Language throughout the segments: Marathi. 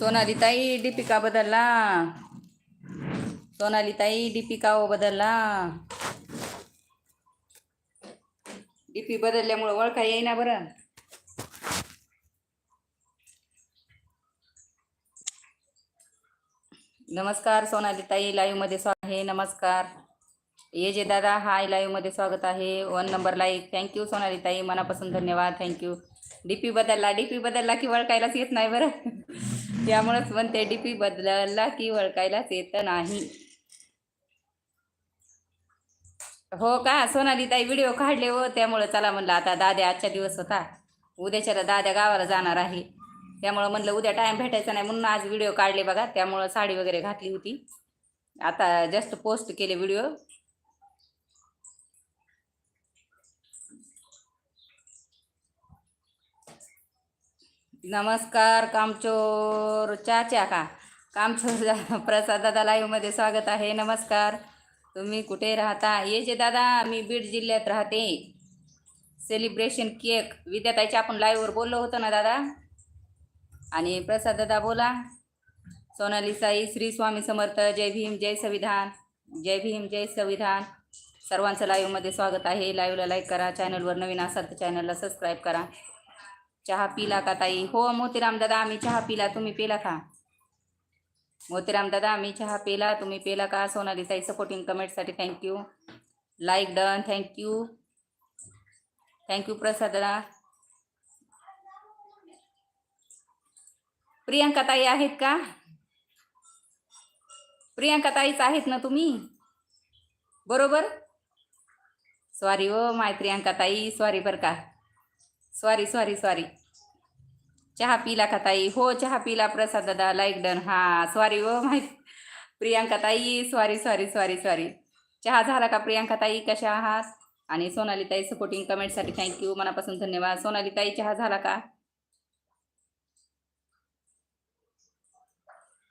सोनाली ताई दीपिका बदलला सोनाली ताई दीपिका ओ बदलला डीपी बदलल्यामुळं ओळखा येईना बरं नमस्कार सोनाली ताई लाईव्ह मध्ये स्वागत आहे नमस्कार ये जे दादा हाय मध्ये स्वागत आहे one number like thank you Sonali ताई मनापासून धन्यवाद थँक्यू डीपी बदलला डीपी बदलला की वळखायलाच येत नाही बरं. त्यामुळेच म्हणते डीपी बदलला की वळखायलाच येत नाही. हो का? सोनाली ताई व्हिडिओ काढले हो त्यामुळं चला म्हणलं आता दाद्या आजचा दिवस होता. उद्याच्याला दाद्या गावाला जाणार आहे. त्यामुळं म्हणलं उद्या टाईम भेटायचा नाही म्हणून आज व्हिडिओ काढले बघा त्यामुळं साडी वगैरे घातली होती. आता जस्ट पोस्ट केले व्हिडिओ. नमस्कार कामचोर चाच्या का? कामचोर प्रसाद दादा लाईव्हमध्ये स्वागत आहे. नमस्कार. तुम्ही कुठे राहता? ये जे दादा मी बीड जिल्ह्यात राहते. सेलिब्रेशन केक विद्याताईच्या आपण लाईव्हवर बोललो होतो ना दादा? आणि प्रसाद दादा बोला. सोनाली साई श्री स्वामी समर्थ जय भीम जय संविधान. जय भीम जय संविधान. सर्वांचं लाईव्हमध्ये स्वागत आहे. लाईव्हला लाईक करा. चॅनलवर नवीन असाल तर चॅनलला सबस्क्राईब करा. चहा पिला का ताई? हो मोतीराम दादा आम्ही चहा पिला. तुम्ही पिला का? मोतीराम दादा आम्ही चहा पिला. तुम्ही पिला का? सोनाली ताई supporting कमेंटसाठी thank you like done thank you thank you Prasad दादा. प्रियांका ताई आहेत का? प्रियांका ताईच आहेत ना तुम्ही? बरोबर? सॉरी ओ हो, माय प्रियांका ताई. सॉरी बरं का. सॉरी सॉरी सॉरी चहा पिला का ताई? हो चहा पिला प्रसाद दादा लाईक डन हा सॉरी हो माहिती. प्रियांका ताई सॉरी सॉरी सॉरी सॉरी चहा झाला का प्रियांका ताई? कशा आहात? आणि सोनाली ताई सपोर्टिंग कमेंटसाठी थँक्यू मनापासून धन्यवाद. सोनाली ताई चहा झाला का?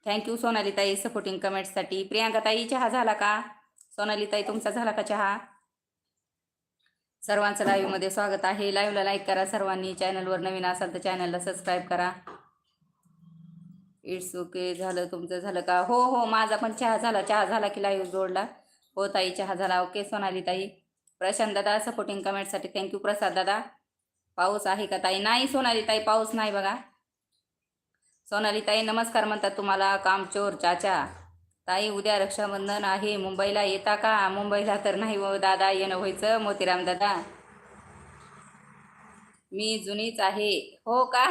थँक्यू सोनाली ताई सपोर्टिंग कमेंटसाठी प्रियांका ताई चहा झाला का? सोनाली ताई तुमचा झाला का चहा? सर्वांचं लाईव्हमध्ये स्वागत आहे. लाईव्हला लाईक करा सर्वांनी. चॅनलवर नवीन असाल तर चॅनलला सबस्क्राईब करा. इट्स ओके झालं तुमचं झालं का? हो हो माझा पण चहा झाला. चहा झाला की लाईव्ह जोडला. हो ताई चहा झाला. ओके सोनाली ताई. प्रशांत दादा सपोर्टिंग कमेंटसाठी थँक्यू प्रसाद दादा पाऊस आहे का ताई? नाही सोनाली ताई पाऊस नाही बघा. सोनाली ताई नमस्कार म्हणतात तुम्हाला. कामचोर चाचा. ताई उद्या रक्षाबंधन आहे. मुंबईला येता का? मुंबईला तर नाही व दादा येणं व्हायचं. मोतीराम दादा. मी जुनीच आहे. हो का?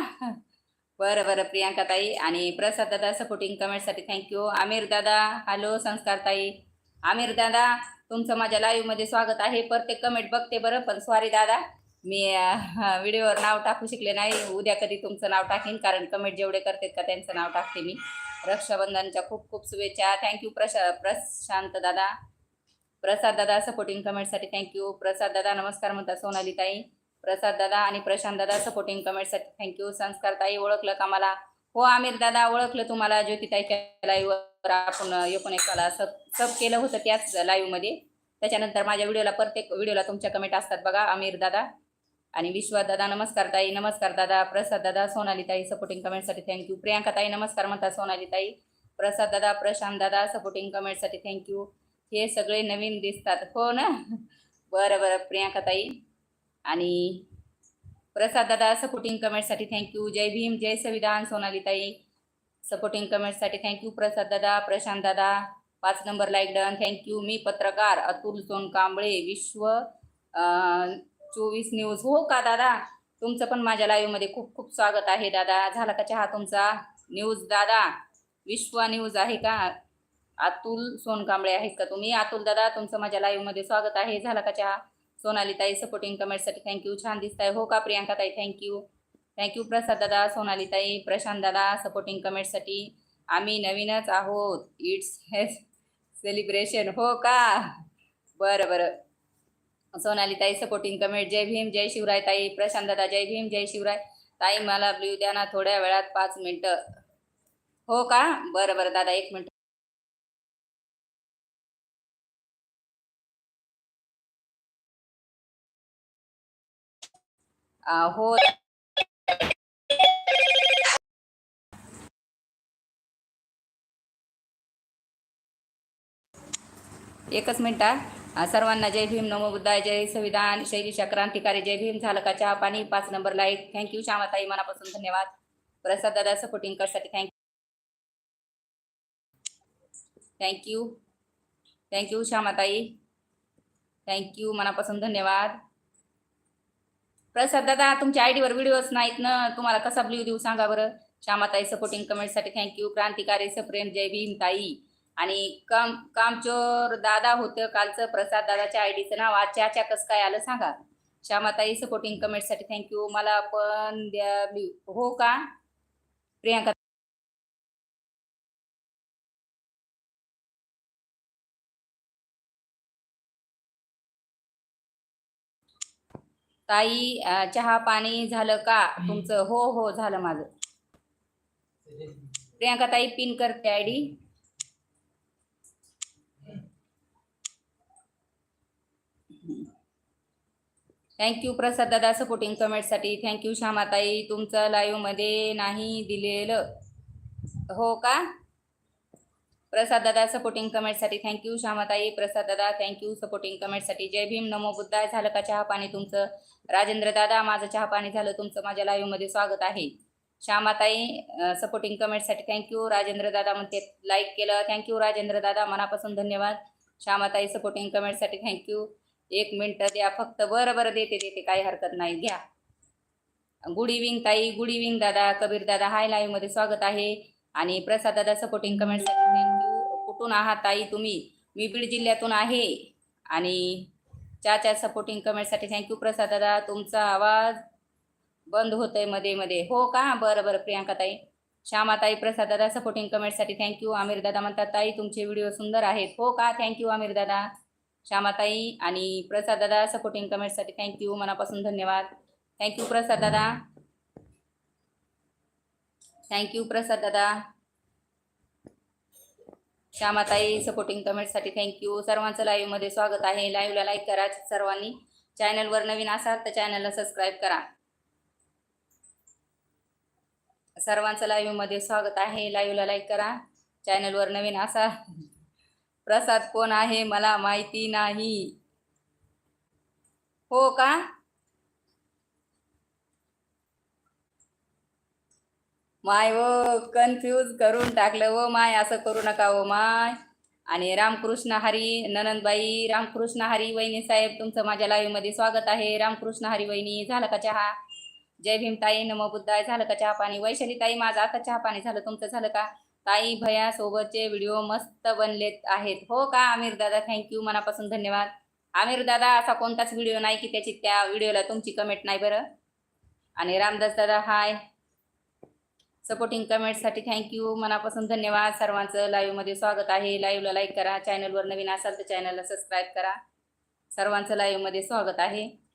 बरं बरं प्रियांका ताई आणि प्रसाद दादा सपोर्टिंग कमेंटसाठी थँक्यू आमिर दादा हॅलो संस्कार ताई. आमिर दादा तुमचं माझ्या लाईव्हमध्ये स्वागत आहे. प्रत्येक कमेंट बघते बरं पण सॉरी दादा मी व्हिडिओवर नाव टाकू शकले नाही. उद्या कधी तुमचं नाव टाकीन कारण कमेंट जेवढे करतात का त्यांचं नाव टाकते मी. रक्षाबंधनच्या खूप खूप शुभेच्छा. थँक्यू प्रशा प्रशांत दादा. प्रसाद दादा सपोर्टिंग कमेंटसाठी थँक्यू प्रसाद दादा नमस्कार म्हणता सोनाली ताई प्रसाद दादा आणि प्रशांत दादा सपोर्टिंग कमेंटसाठी थँक्यू संस्कार ताई ओळखलं का मला? हो आमिर दादा ओळखलं तुम्हाला. ज्योतिताईच्या लाईव्हवर आपण एकूण एकाला सब सब केलं होतं त्याच लाईव्हमध्ये त्याच्यानंतर माझ्या व्हिडिओला प्रत्येक व्हिडिओला तुमच्या कमेंट असतात बघा आमिर दादा. आणि विश्वादादा नमस्कारताई नमस्कार ताई. नमस्कार दादा. प्रसाद दादा सोनाली ताई सपोर्टिंग कमेंटसाठी थँक्यू प्रियांका ताई नमस्कार म्हणता सोनाली ताई. प्रसाद दादा प्रशांत दादा सपोर्टिंग कमेंटसाठी थँक्यू हे सगळे नवीन दिसतात. हो ना? बरं बरं. प्रियांका ताई. आणि प्रसाद दादा सपोर्टिंग कमेंटसाठी थँक्यू जय भीम जय संविधान सोनाली ताई. सपोर्टिंग कमेंटसाठी थँक्यू प्रसाद दादा प्रशांत दादा. पाच number like done thank you मी पत्रकार अतुल सोनकांबळे विश्व चोवीस न्यूज. हो का दादा? तुमचं पण माझ्या लाईव्हमध्ये खूप खूप स्वागत आहे दादा. झाला का चहा तुमचा? न्यूज दादा. विश्वा न्यूज आहे का? अतुल सोनकांबळे आहेत का तुम्ही? अतुल दादा तुमचं माझ्या लाईव्हमध्ये स्वागत आहे. झाला का चहा? सोनाली ताई सपोर्टिंग कमेंटसाठी थँक्यू छान दिसताय. हो का प्रियांका ताई थँक्यू थँक्यू प्रसाद दादा सोनाली ताई प्रशांत दादा सपोर्टिंग कमेंटसाठी आम्ही नवीनच आहोत. इट्स हे सेलिब्रेशन हो का? बरं बरं. सोनाली ताई सपोर्टिंग कमेंट जय भीम जय शिवराय ताई प्रशांत दादा जय भीम जय शिवराय. ताई मला ब्ल्यू द्या ना थोड्या वेळात पाच मिनटं. हो का? बरं बरं दादा एक मिनटं. हो. एकच मिनिट सर्वांना जय भीम नमो बुद्धाय जय संविधान शैलीशा क्रांतिकारी जय भीम झालं का चहा पाणी पाच नंबर लाईक थँक्यू श्यामाताई मनापासून धन्यवाद. प्रसाद दादा supporting करसाठी thank you thank you thank you श्यामाताई. Thank you मनापासून धन्यवाद. प्रसाद दादा तुमच्या आय डीवर व्हिडिओज नाहीत ना? तुम्हाला कसा ब्ल्यू देऊ सांगा बरं? श्यामाताई सपोर्टिंग कमेंटसाठी थँक्यू क्रांतिकारी सप्रेम जय भीम ताई. आणि काम कामचोर दादा होतं कालचं प्रसाद दादाच्या आय डीचं नाव आज च्या कसं काय आलं सांगा. श्यामाताई सपोर्टिंग कमेंटसाठी थँक्यू मला पण द्या हो का? प्रियांका ताई चहा पाणी झालं का? तुमचं हो हो झालं माझं. प्रियांका ताई पिन करते आय थँक्यू प्रसाद दादा सपोर्टिंग कमेंटसाठी थँक्यू श्यामाताई तुमचं लाईव्हमध्ये नाही दिलेलं. हो का? प्रसाद दादा सपोर्टिंग कमेंटसाठी थँक्यू श्यामाताई प्रसाद दादा थँक्यू सपोर्टिंग कमेंटसाठी जय भीम. नमो बुद्धा झालं का चहा पाणी तुमचं? राजेंद्र दादा माझं चहा पाणी झालं. तुमचं माझ्या लाईव्हमध्ये स्वागत आहे. श्यामाताई सपोर्टिंग कमेंटसाठी थँक्यू राजेंद्र दादा म्हणते लाईक केलं. थँक्यू राजेंद्र दादा. मनापासून धन्यवाद. श्यामाताई सपोर्टिंग कमेंटसाठी थँक्यू एक मिनटं द्या फक्त बरं बरं देते देते काही हरकत नाही घ्या. गुड इव्हिंग ताई गुड इव्हिंग दादा कबीर दादा हाय लाईव्हमध्ये स्वागत आहे. आणि प्रसाद दादा सपोर्टिंग कमेंटसाठी थँक्यू कुठून आहात ताई तुम्ही? मी बीड जिल्ह्यातून आहे. आणि चाच्या सपोर्टिंग कमेंटसाठी थँक्यू प्रसाद दादा. तुमचा आवाज बंद होतोयमध्ये मध्ये. हो का? बरं बरं प्रियांका ताई. श्यामाताई प्रसाद दादा सपोर्टिंग कमेंटसाठी थँक्यू आमिर दादा म्हणतात ताई तुमचे व्हिडिओ सुंदर आहेत. हो का? थँक्यू आमिर दादा. श्यामाताई आणि प्रसाद दादा सपोर्टिंग कमेंटसाठी थँक्यू मनापासून धन्यवाद. थँक्यू प्रसाद दादा. थँक्यू प्रसाद दादा. श्यामाताई सपोर्टिंग कमेंटसाठी थँक्यू सर्वांचं लाईव्हमध्ये स्वागत आहे. लाईव्हला लाईक करा सर्वांनी. चॅनलवर नवीन असाल तर चॅनलला सबस्क्राईब करा. सर्वांचं लाईव्हमध्ये स्वागत आहे. लाईव्हला लाईक करा. चॅनलवर नवीन असाल प्रसाद कोण आहे मला माहिती नाही. हो का? माय व कन्फ्यूज करून टाकलं व माय असं करू नका व माय. आणि रामकृष्ण हरी ननंदबाई रामकृष्ण हरी वहिनी साहेब तुमचं माझ्या लाईव्हमध्ये स्वागत आहे. रामकृष्ण हरी वहिनी झालं का चहा? जय भीमताई नमो बुद्धाय झालं का चहा पाणी? वैशालीताई माझं आता चहा पाणी झालं तुमचं झालं का? ताई भया सोबतचे व्हिडिओ मस्त बनलेत आहेत. हो का आमिर दादा? थँक्यू मनापासून धन्यवाद. आमिर दादा असा कोणताच व्हिडिओ नाही की त्याची त्या व्हिडिओला तुमची कमेंट नाही बरं. आणि रामदास दादा हाय सपोर्टिंग कमेंटसाठी थँक्यू मनापासून धन्यवाद. सर्वांचं लाईव्हमध्ये स्वागत आहे. लाईव्हला लाईक करा. चॅनलवर नवीन असाल तर चॅनलला सबस्क्राईब करा. सर्वांचं लाईव्हमध्ये स्वागत आहे.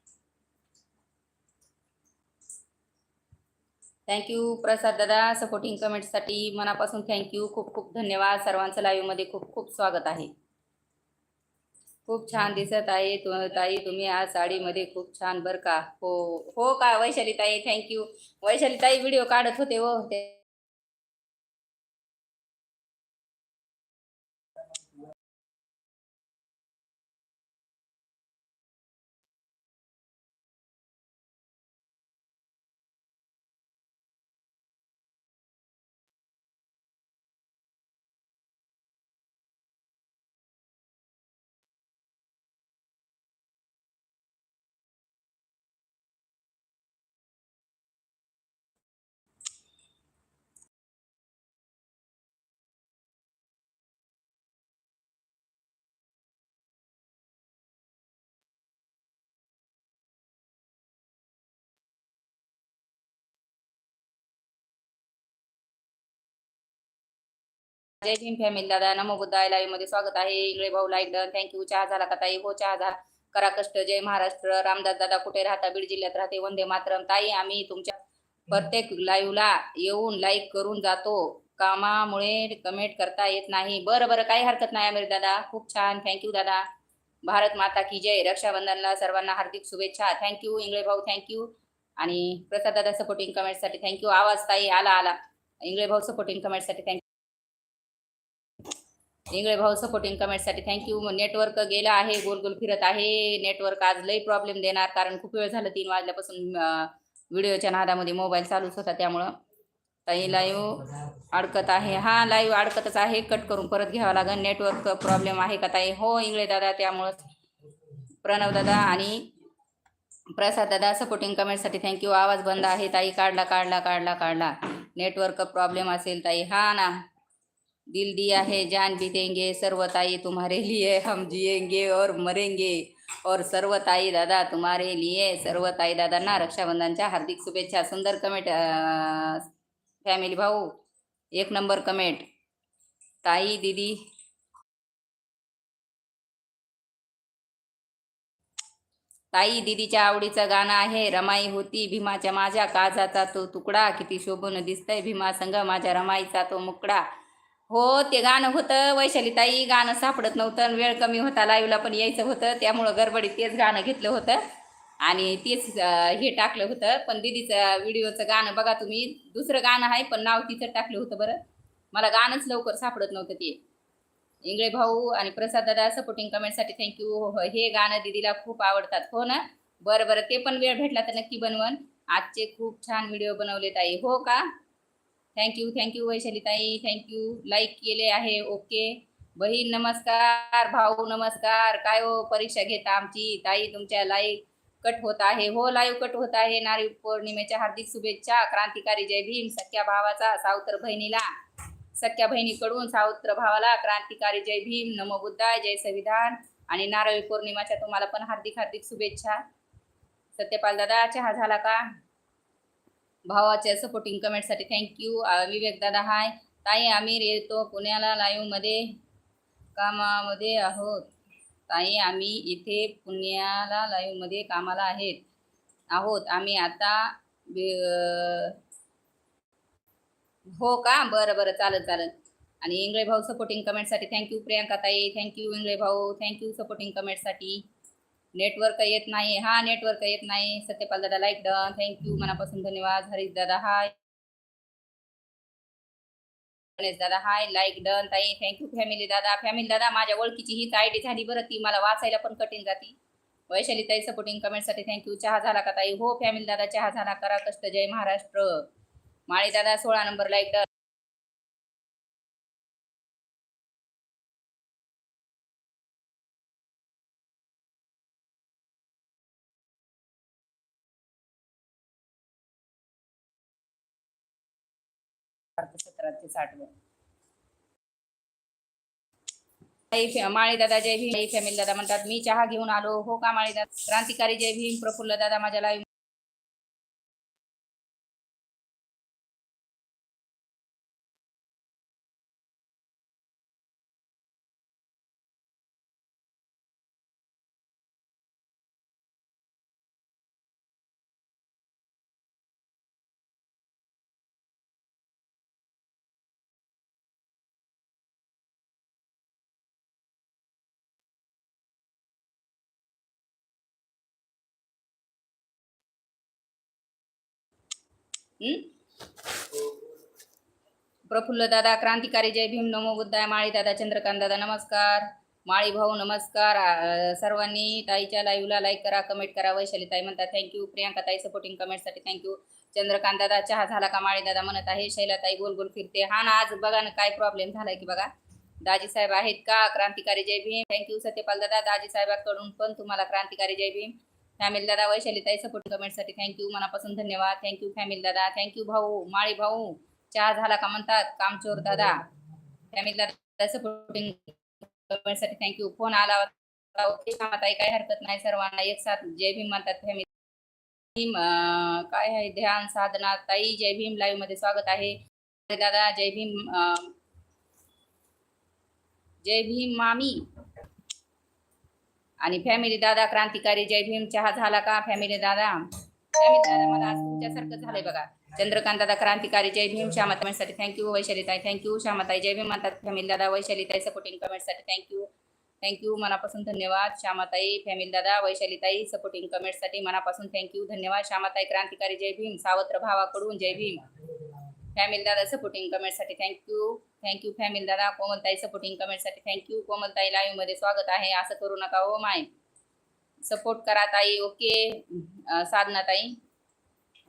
थँक्यू प्रसाद दादा. सपोर्टिंग कमेंटसाठी मनापासून थँक्यू खूप खूप धन्यवाद. सर्वांचं लाईव्हमध्ये खूप खूप स्वागत आहे. खूप छान दिसत आहे ताई. तुम्ही आज साडीमध्ये खूप छान बरं का? हो हो का वैशाली ताई थँक्यू वैशाली ताई व्हिडिओ काढत होते हो. ते जय भीम फॅमिली दादा नमो बुद्धाय लाईव्हमध्ये स्वागत आहे. इंगळे भाऊ लाईक डन थँक्यू चहा झाला का ताई? हो चहा झाला. करा कष्ट. जय महाराष्ट्र. रामदास दादा कुठे राहता? बीड जिल्ह्यात राहते. वंदे मातरम. ताई आम्ही तुमच्या प्रत्येक लाईव्हला येऊन लाईक करून जातो. कामामुळे कमेंट करता येत नाही. बरं बरं. काही हरकत नाही आमिर दादा. खूप छान. थँक्यू दादा. भारत माता की जय. रक्षाबंधनला सर्वांना हार्दिक शुभेच्छा. थँक्यू इंगळे भाऊ. थँक्यू आणि प्रसाद दादा सपोर्टिंग कमेंटसाठी थँक्यू आवाज ताई आला आला. इंगळे भाऊ सपोर्टिंग कमेंटसाठी थँक्यू इंगळे भाऊ सपोर्टिंग कमेंटसाठी थँक्यू नेटवर्क गेलं आहे गोल गोल फिरत आहे. नेटवर्क आज लई प्रॉब्लेम देणार कारण खूप वेळ झालं तीन वाजल्यापासून व्हिडिओच्या नादामध्ये मोबाईल चालूच होता त्यामुळं. ताई लाईव्ह अडकत आहे. हा लाईव्ह अडकतच आहे. कट करून परत घ्यावा लागेल. नेटवर्क प्रॉब्लेम आहे का ताई? हो इंगळे दादा त्यामुळंच प्रणव दादा आणि प्रसाद दादा सपोर्टिंग कमेंटसाठी थँक्यू आवाज बंद आहे. ताई काढला काढला काढला काढला. नेटवर्क प्रॉब्लेम असेल ताई. हा ना. दिल दिया है जान भी देंगे सर्व ताई तुम्हारे लिए हम जिएंगे और मरेंगे। और सर्व ताई दादा तुम्हारे लिए सर्व ताई दादांना रक्षाबंधनच्या हार्दिक शुभेच्छा। सुंदर कमेंट फॅमिली भाऊ एक नंबर कमेंट ताई दीदी. ताई दीदीच्या आवडीचं गाणं आहे रमाई होती भीमाच्या माझ्या काजाचा तो तुकडा. किती शोभून दिसतंय भीमा संग माझ्या रमाईचा तो मुकडा. हो ते गाणं होतं. वैशालीताई गाणं सापडत नव्हतं आणि वेळ कमी होता. लाईव्हला पण यायचं होतं. त्यामुळं गडबडीत तेच गाणं घेतलं होतं. आणि तेच हे टाकलं होतं. पण दीदीचं व्हिडिओचं गाणं बघा तुम्ही. दुसरं गाणं आहे पण नाव तिचं टाकलं होतं बरं. मला गाणंच लवकर सापडत नव्हतं ते. इंगळे भाऊ आणि प्रसाद दादा सपोर्टिंग कमेंटसाठी थँक्यू हो हे गाणं दीदीला खूप आवडतात. हो ना? बरं बरं ते पण वेळ भेटला तर नक्की बनवन. आजचे खूप छान व्हिडिओ बनवले ताई. हो का? थँक्यू थँक्यू वैशाली ताई थँक्यू लाईक केले आहे. ओके बहीण नमस्कार. भाऊ नमस्कार. काय हो परीक्षा घेता आमची? ताई तुमच्या लाईक कट होत आहे. हो लाईव्ह कट होत आहे. नारी पौर्णिमेच्या हार्दिक शुभेच्छा. क्रांतिकारी जय भीम. सख्या भावाचा सावत्र बहिणीला. सख्या बहिणीकडून सावत्र भावाला क्रांतिकारी जय भीम. नमो बुद्धाय. जय संविधान. आणि नारळी पौर्णिमाच्या तुम्हाला पण हार्दिक हार्दिक शुभेच्छा. सत्यपाल दादा चहा झाला का? भावाच्या सपोर्टिंग कमेंटसाठी थँक्यू विवेक दादा हाय ताई आम्ही येतो पुण्याला लाईव्हमध्ये कामामध्ये आहोत. ताई आम्ही इथे पुण्याला लाईव्हमध्ये कामाला आहेत. आहोत. आम्ही आता हो का? बरं बरं. चालत चालत आणि इंगळे भाऊ सपोर्टिंग कमेंटसाठी थँक्यू प्रियांका ताई. थँक्यू इंगळे भाऊ. थँक्यू सपोर्टिंग कमेंटसाठी नेटवर्क येत नाही. हा नेटवर्क येत नाही. सत्यपाल दादा लाईक डन थँक्यू मनापासून धन्यवाद. हरीश दादा हाय गणेश दादा हाय लाईक डन ताई. थँक्यू फॅमिली दादा. फॅमिली दादा माझ्या ओळखीची हीच आय डी झाली बरं. ती मला वाचायला पण कठीण जाती. वैशाली ताई सपोर्टिंग कमेंटसाठी थँक्यू चहा झाला का ताई? हो फॅमिली दादा चहा झाला. करा कष्ट. जय महाराष्ट्र. माळी दादा सोळा नंबर लाईक डन सतरा ते साठ माळी दादा जय भीम. फॅमिली दादा म्हणतात मी चहा घेऊन आलो. हो का माळी दादा क्रांतिकारी जय भीम प्रफुल्ल दादा माझ्या लाईव्ह प्रफुल्ल दादा क्रांतिकारी जय भीम नमो बुद्धाय माळी दादा चंद्रकांत दादा नमस्कार. माळी भाऊ नमस्कार. सर्वांनी ताईच्या लाईव्हला लाईक करा कमेंट करा. वैशाली ताई म्हणतात थँक्यू प्रियांका ताई सपोर्टिंग कमेंटसाठी थँक्यू चंद्रकांत दादा चहा झाला का? माळी दादा म्हणत आहे शैला ताई गोल गोल फिरते. हा ना आज बघा ना काय प्रॉब्लेम झालाय की बघा. दाजी साहेब आहेत का? क्रांतिकारी जय भीम. थँक्यू सत्यपाल दादा. दाजी साहेबांकडून पण तुम्हाला क्रांतिकारी जय भीम. फॅमिली दादा वैशाली ताई सपोर्ट कमेंटसाठी थँक्यू मनापासून धन्यवाद. थँक्यू फॅमिली दादा. थँक्यू भाऊ माळी भाऊ. चहा झाला का म्हणतात? कामचोर दादा. फॅमिली दादा सपोर्टिंग कमेंटसाठी थँक्यू फोन आला होता. ओके ताई काही हरकत नाही सर्वांना. एक साथ जय भीम म्हणतात फॅमिली भीम काय आहे? ध्यान साधना ताई जय भीम लाईव्हमध्ये स्वागत आहे. दादा जय भीम जय भीम मामी. आणि फॅमिली दादा क्रांतिकारी जय भीम चहा झाला का? फॅमिली दादा. फॅमिली दादा मला आज तुमच्यासारखं झालंय बघा. चंद्रकांत दादा क्रांतिकारी जय भीम श्यामा कमेंटसाठी थँक्यू वैशालीताई थँक्यू श्यामाताई जय भीम म्हणतात फॅमिली दादा वैशालीताई सपोर्टिंग कमेंटसाठी थँक्यू थँक्यू मनापासून धन्यवाद. श्यामाताई फॅमिली दादा वैशालीताई सपोर्टिंग सपोर्टिंग कमेंटसाठी मनापासून थँक्यू धन्यवाद. श्यामाताई क्रांतिकारी जय भीम सावत्र भावाकडून जय भीम. फॅमिली दादा supporting कमेंटसाठी thank you thank you family दादा. कोमलताई सपोर्टिंग कमेंटसाठी थँक्यू कोमलताई लाईव्हमध्ये स्वागत आहे. असं करू नका हो माय. सपोर्ट करा ताई ओके साधनाताई. साधना ताई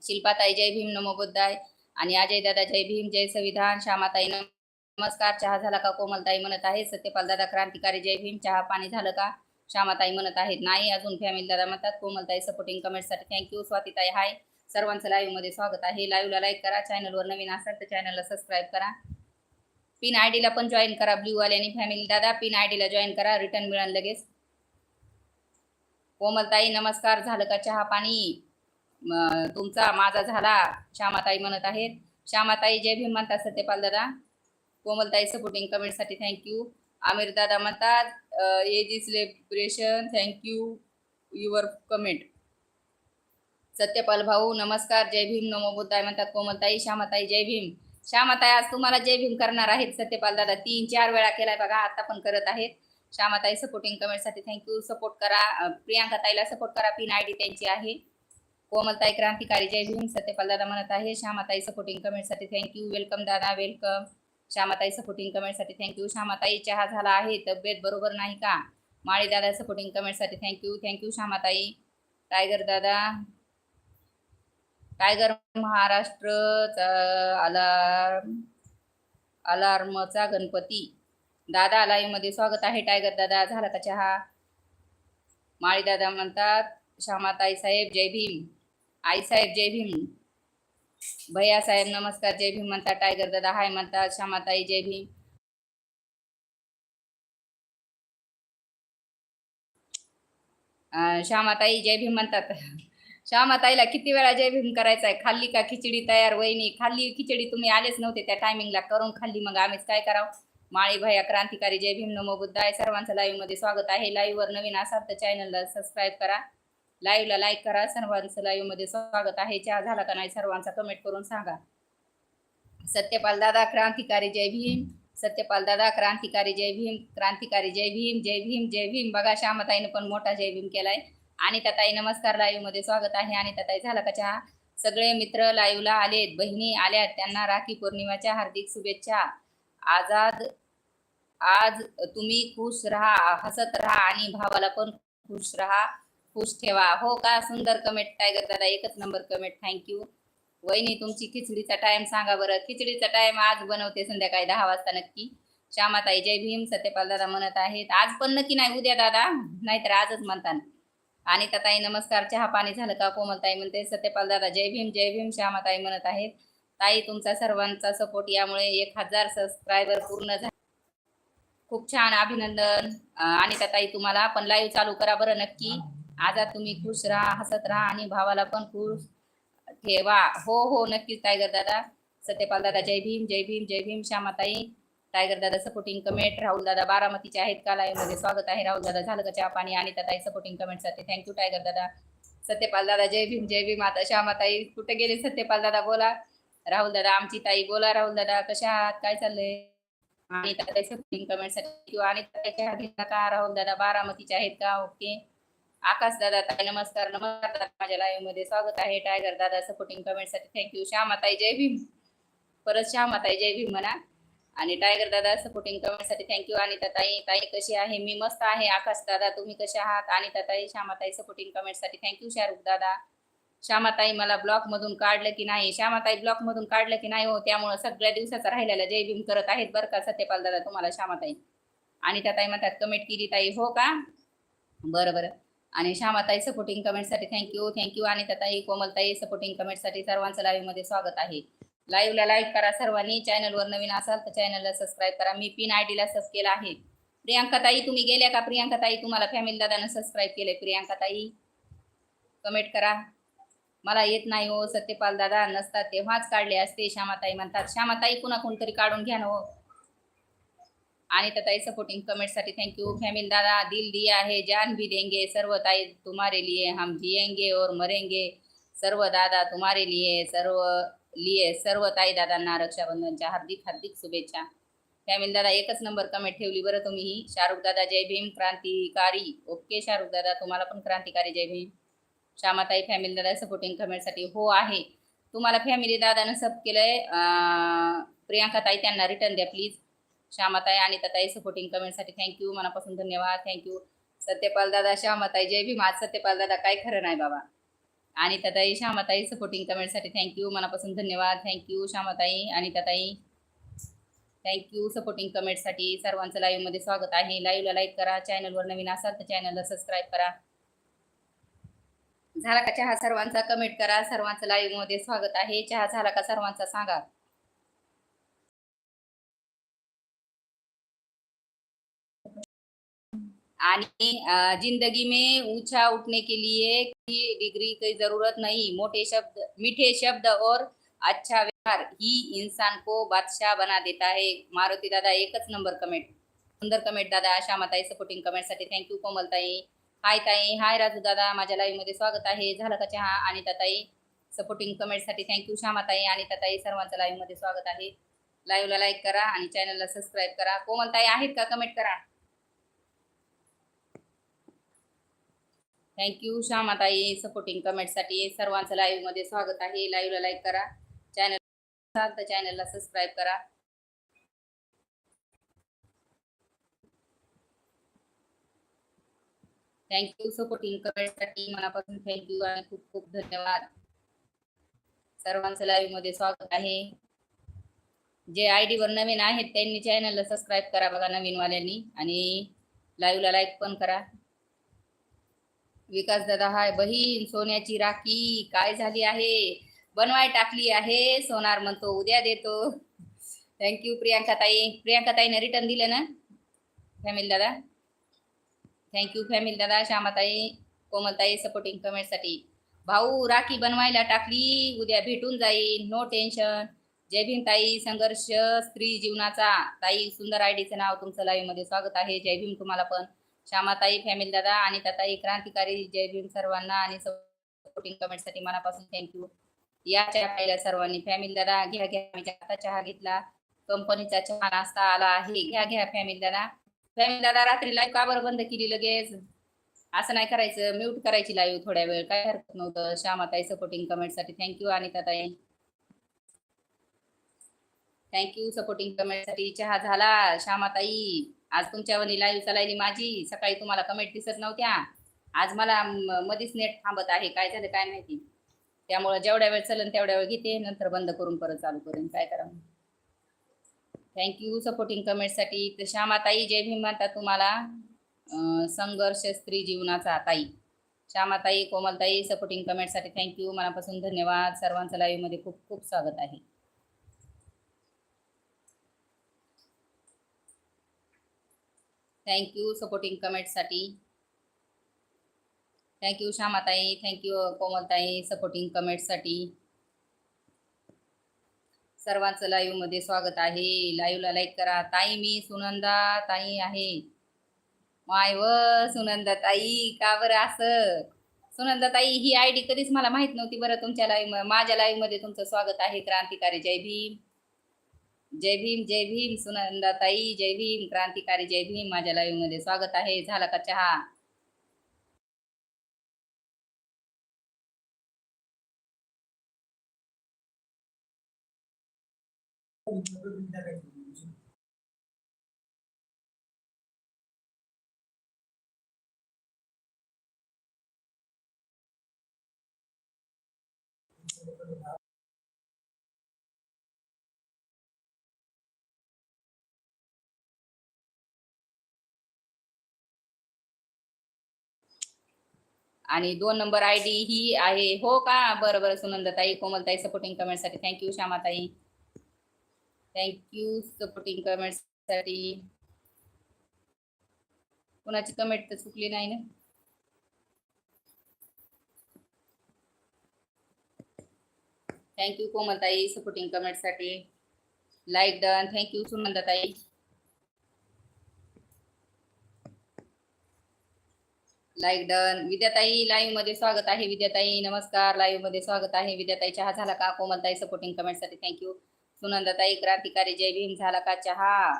शिल्पाताई जय भीम नमो बुद्धाय. आणि अजय दादा जय भीम जय संविधान. श्यामाताई नमस्कार. चहा झाला का? कोमलताई म्हणत आहे. सत्यपाल दादा क्रांतिकारी जय भीम. चहा पाणी झालं का? श्यामाताई म्हणत आहेत नाही. अजून फॅमिली दादा म्हणतात. कोमलताई सपोर्टिंग कमेंटसाठी थँक्यू स्वातीताई हाय सर्वांचं लाईव्हमध्ये स्वागत आहे. लाईव्हला लाईक करा चॅनलवर नवीन असाल तर चॅनलला सबस्क्राईब करा. पिन आय डीला पण जॉईन करा ब्ल्यूवाल्यानी फॅमिली दादा. पिन आय डीला जॉईन करा रिटर्न मिळेल लगेच. कोमलताई नमस्कार. झालं का चहा पाणी? तुमचा माझा झाला. श्यामाताई म्हणत आहेत. श्यामाताई जय भीम म्हणतात सत्यपाल दादा. कोमलताई सपोर्टिंग कमेंटसाठी थँक्यू आमिर दादा म्हणतात ag celebration thank you your comment Satyapal भाऊ नमस्कार जय भीम नमो बुद्धाय म्हणतात कोमलताई श्यामाताई जय भीम. श्यामाताई आज तुम्हाला जय भीम करणार आहेत सत्यपाल दादा. तीन चार वेळा केलाय बघा आता पण करत आहेत. श्यामाताई सपोर्टिंग कमेंटसाठी थँक्यू सपोर्ट करा. प्रियांका ताईला सपोर्ट करा. पिन आय डी त्यांची आहे. कोमलताई क्रांतिकारी जय भीम सत्यपाल दादा म्हणत आहे. श्यामाताई सपोर्टिंग कमेंटसाठी थँक्यू वेलकम दादा वेलकम श्यामाताई सपोर्टिंग कमेंटसाठी थँक्यू श्यामाताई चहा झाला आहे तब्येत बरोबर नाही का? माळी दादा सपोर्टिंग कमेंटसाठी थँक्यू थँक्यू श्यामाताई. टायगर दादा टायगर महाराष्ट्र अलार्म अलार्मचा गणपती. दादा लाईव्हमध्ये स्वागत आहे. टायगर दादा झाला का चहा? माळी दादा म्हणतात श्यामाताई साहेब जय भीम. आई साहेब जय भीम. भैया साहेब नमस्कार जय भीम म्हणतात. टायगर दादा हाय म्हणतात. श्यामाताई जय भीम. श्यामाताई जय भीम म्हणतात. श्यामाताईला किती वेळा जय भीम करायचा आहे खाल्ली का खिचडी तयार? वहिनी खाल्ली खिचडी तुम्ही आलेच नव्हते त्या टायमिंगला करून खाल्ली मग आम्हीच काय करावं? माळी भैया क्रांतिकारी जय भीम नमो बुद्धाय. सर्वांचं लाईव्हमध्ये स्वागत आहे. लाईव्ह वर नवीन असाल तर चॅनलला सबस्क्राईब करा. लाईव्हला लाईक करा. सर्वांचं लाईव्हमध्ये स्वागत आहे. चहा झाला का नाही सर्वांचा कमेंट करून सांगा. सत्यपाल दादा क्रांतिकारी जय भीम सत्यपाल दादा क्रांतिकारी जय भीम क्रांतिकारी जय भीम जय भीम जय भीम बघा श्यामताईनं पण मोठा जय भीम केलाय. आणि ताई नमस्कार. लाईव्हमध्ये स्वागत आहे. आणि ताई झाला का चहा? सगळे मित्र लाईव्हला आलेत. बहिणी आल्यात त्यांना राखी पौर्णिमाच्या हार्दिक शुभेच्छा. आजाद आज तुम्ही खुश राहा हसत राहा आणि भावाला पण खुश राहा खुश ठेवा. हो का? सुंदर कमेंट टायगर दादा एकच नंबर कमेंट थँक्यू वहिनी तुमची खिचडीचा टाइम सांगा बरं. खिचडीचा टाइम आज बनवते संध्याकाळी दहा वाजता नक्की. श्यामाताई जय भीम. सत्यपाल दादा म्हणत आहेत. आज पण नक्की नाही उद्या दादा. नाहीतर आजच म्हणतात आणि ताई नमस्कार. चहा पाणी झालं का? कोमलताई म्हणते सत्यपाल दादा जय भीम जय भीम श्यामाताई म्हणत आहेत. ताई तुमचा सर्वांचा सपोर्ट यामुळे एक हजार सबस्क्रायबर पूर्ण झाले. खूप छान अभिनंदन. आणि ताई तुम्हाला पण लाईव्ह चालू करा बरं नक्की. आजात तुम्ही खुश राहा हसत राहा आणि भावाला पण खुश ठेवा. हो हो नक्कीच टायगर दादा. सत्यपाल दादा जय भीम जय भीम जय भीम श्यामाताई. टायगर दादा सपोर्टिंग कमेंट राहुल दादा बारामतीचे आहेत. का लाईव्हमध्ये स्वागत आहे. राहुल दादा झालं का चहा पाणी? आणि ताई सपोर्टिंग कमेंटसाठी थँक्यू टायगर दादा. सत्यपाल दादा जय भीम जय भीम. आता श्यामाताई कुठे गेले? सत्यपाल दादा बोला. राहुल दादा आमची ताई बोला. राहुल दादा कशा आहात? काय चाललंय? आणि ताई सपोर्टिंग कमेंटसाठी किंवा आणि ताई चहा घेतला का राहुल दादा बारामतीचे आहेत का? ओके. आकाश दादा ताई नमस्कार नमस्कार. दादा माझ्या लाईव्हमध्ये स्वागत आहे. टायगर दादा सपोर्टिंग कमेंटसाठी. थँक्यू श्यामाताई जय भीम. परत श्यामाताई जय भीम म्हणा. आणि टायगर दादा सपोर्टिंग कमेंटसाठी थँक्यू आणि ताई ताई कशी आहे? मी मस्त आहे. आकाश दादा तुम्ही कसे आहात? आणि ताई श्यामाताई सपोर्टिंग कमेंटसाठी थँक्यू शाहरुख दादा. श्यामाताई मला ब्लॉक मधून काढलं की नाही? श्यामाताई ब्लॉक मधून काढलं की नाही हो? त्यामुळे सगळ्या दिवसाचा राहिलेला जय भीम करत आहेत बरं का सत्यपाल दादा तुम्हाला श्यामाताई. आणि ताई म्हणतात कमेंट केली ताई हो का? बरं बरं. आणि श्यामाताई सपोर्टिंग कमेंटसाठी थँक्यू थँक्यू आणि ताई कोमलताई सपोर्टिंग कमेंटसाठी सर्वांचं लाईव्हमध्ये स्वागत आहे. लाईव्हला लाईक करा. सर्वांनी चॅनलवर नवीन असाल तर चॅनलला सबस्क्राईब करा. मी पिन आय डीला सब केला आहे. प्रियांका ताई तुम्ही गेल्या का? प्रियांका ताई तुम्हाला फॅमिली दादानं सबस्क्राईब केले प्रियांका ताई कमेंट करा. मला येत नाही हो सत्यपाल दादा. नसतात तेव्हाच काढले असते श्यामाताई म्हणतात. श्यामाताई कुणा कोणतरी काढून घ्या ना हो. आणि ताई सपोर्टिंग कमेंटसाठी थँक्यू फॅमिली दादा दिल दिया आहे जान भी देंगे. सर्व ताई तुम्हारे लिए हम जिएंगे और मरेंगे. सर्व दादा तुम्हारे लिए सर्व लिए सर्व ताई दादांना रक्षाबंधनच्या हार्दिक हार्दिक शुभेच्छा. फॅमिली दादा एकच नंबर कमेंट ठेवली. बरं तुम्ही ही. शाहरुख दादा जय भीम. क्रांतिकारी. ओके शाहरुख दादा. तुम्हाला पण क्रांतिकारी. जय भीम. श्यामाताई फॅमिली दादा सपोर्टिंग कमेंटसाठी हो आहे. तुम्हाला फॅमिली दादानं सब केलंय. प्रियांका ताई त्यांना रिटर्न द्या प्लीज श्यामाताई आणि ताई सपोर्टिंग कमेंटसाठी थँक्यू मनापासून धन्यवाद. थँक्यू सत्यपाल दादा श्यामाताई जय भीम. आज सत्यपाल दादा काय खरं नाही बाबा. आणि त्याताई श्यामाताई सपोर्टिंग कमेंटसाठी थँक्यू मनापासून धन्यवाद. थँक्यू श्यामाताई आणि ताई थँक्यू सपोर्टिंग कमेंटसाठी सर्वांचं लाईव्हमध्ये स्वागत आहे. लाईव्हला लाईक करा. चॅनलवर नवीन असाल तर चॅनलला सबस्क्राईब करा. झाला का चहा? सर्वांचा कमेंट करा. सर्वांचं लाईव्हमध्ये स्वागत आहे. चहा झाला का सर्वांचा? सांगा. आणि जिंदगी में ऊंचा उठने के लिए की डिग्री की जरूरत नहीं मोटे शब्द मीठे शब्द और अच्छा व्यवहार ही इंसान को बादशाह बना देता है। मारुती दादा एकच नंबर कमेंट सुंदर कमेंट दादा. श्यामाताई सपोर्टिंग कमेंटसाठी थँक्यू कोमलताई. हाय ताई. हाय राजू दादा. माझ्या लाईव्हमध्ये स्वागत आहे. झालं का चहा? आणि ताई सपोर्टिंग कमेंटसाठी थँक्यू श्यामाताई आणि ताई सर्वांचं लाईव्हमध्ये स्वागत आहे. लाईव्हला लाईक करा आणि चॅनलला सबस्क्राईब करा. कोमलताई आहेत का? कमेंट करा. थँक्यू श्यामाताई सपोर्टिंग कमेंटसाठी सर्वांचं लाईव्हमध्ये स्वागत आहे. लाईव्हला लाईक करा. चॅनल तर चॅनलला सबस्क्राईब करा. थँक्यू सपोर्टिंग कमेंटसाठी मनापासून थँक्यू आणि खूप खूप धन्यवाद. सर्वांचं लाईव्हमध्ये स्वागत आहे. जे आय डीवर नवीन आहेत त्यांनी चॅनलला सबस्क्राईब करा बघा नवीन वाल्यांनी आणि लाईव्हला लाईक पण करा. विकास दादा हाय बहीण सोन्याची राखी काय झाली आहे? बनवाय टाकली आहे सोनार म्हणतो उद्या देतो. थँक्यू प्रियांका ताई. प्रियांका ताईने रिटर्न दिलं ना? फॅमिली दादा? थँक्यू फॅमिली दादा श्यामाताई कोमलताई सपोर्टिंग कमेंटसाठी भाऊ राखी बनवायला टाकली उद्या भेटून जाईल नो टेन्शन जय भीम ताई संघर्ष स्त्री जीवनाचा. ताई सुंदर आयडीचं नाव तुमचं लाईव्हमध्ये स्वागत आहे. जय भीम तुम्हाला पण. श्यामाताई फॅमिली दादा आणि ताई क्रांतिकारी जय भीम सर्वांना आणि सपोर्टिंग कमेंटसाठी मनापासून थँक्यू या चहा प्यायला सर्वांनी फॅमिली दादा घ्या घ्या. मी आता चहा घेतला. कंपनीचा चहा नाश्ता आला आहे. घ्या घ्या फॅमिली दादा. फॅमिली दादा रात्री लाईव्ह का बरं बंद केली लगेच? असं नाही करायचं. म्यूट करायची लाईव्ह थोड्या वेळ. काय हरकत नव्हतं. श्यामाताई सपोर्टिंग कमेंटसाठी थँक्यू आणि ताई थँक्यू सपोर्टिंग कमेंटसाठी चहा झाला. श्यामाताई आज तुमच्यावर लाईव्ह चालायली माझी. सकाळी तुम्हाला कमेंट दिसत नव्हत्या. आज मला म- मधीच नेट थांबत आहे. काय झालं काय माहिती? त्यामुळे जेवढ्या वेळ चलन तेवढ्या वेळ घेते. नंतर बंद करून परत चालू करेन. काय करावं? थँक्यू सपोर्टिंग कमेंटसाठी तर श्यामाताई जय भीम माता तुम्हाला. संघर्ष स्त्री जीवनाचा ताई. श्यामाताई कोमलताई सपोर्टिंग कमेंटसाठी थँक्यू मनापासून धन्यवाद. सर्वांचं लाईव्हमध्ये खूप खूप स्वागत आहे. थँक्यू सपोर्टिंग कमेंटसाठी थँक्यू श्यामाताई थँक्यू कोमलताई सपोर्टिंग कमेंटसाठी सर्वांचं लाईव्हमध्ये स्वागत आहे. लाईव्हला लाईक करा. ताई मी सुनंदा ताई आहे. माय व सुनंदा ताई का बरं असं? सुनंदा ताई ही आय डी कधीच मला माहीत नव्हती बरं तुमच्या लाईव्ह माझ्या लाईव्हमध्ये तुमचं स्वागत आहे. क्रांतिकारी जय भीम. जय भीम जय भीम सुनंदाताई जय भीम क्रांतिकारी जय भीम माझ्या लाईव्हमध्ये स्वागत आहे. झाला का चहा? आणि दोन नंबर आय डी ही आहे. हो का? बरं बरं. सुनंदताई कोमलताई सपोर्टिंग कमेंटसाठी थँक्यू श्यामाताई. थँक्यू सपोर्टिंग कमेंटसाठी. कुणाची कमेंट तर चुकली नाही ना? थँक्यू कोमलताई सपोर्टिंग कमेंटसाठी. लाईक डन थँक्यू सुनंदताई. लाईक डन विद्याताई लाईव्हमध्ये स्वागत आहे. विद्याताई नमस्कार. लाईव्हमध्ये स्वागत आहे. विद्याताई चहा झाला का? कोमलताई सपोर्टिंग कमेंटसाठी थँक्यू सुनंदाताई क्रांतिकारी जय भीम. झाला का चहा?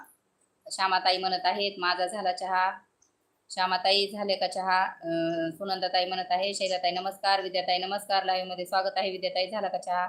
श्यामाताई म्हणत आहेत माझा झाला चहा. श्यामाताई झाले का चहा? सुनंदाताई म्हणत आहे. शैलाताई नमस्कार. विद्याताई नमस्कार. लाईव्हमध्ये स्वागत आहे. विद्याताई झाला का चहा?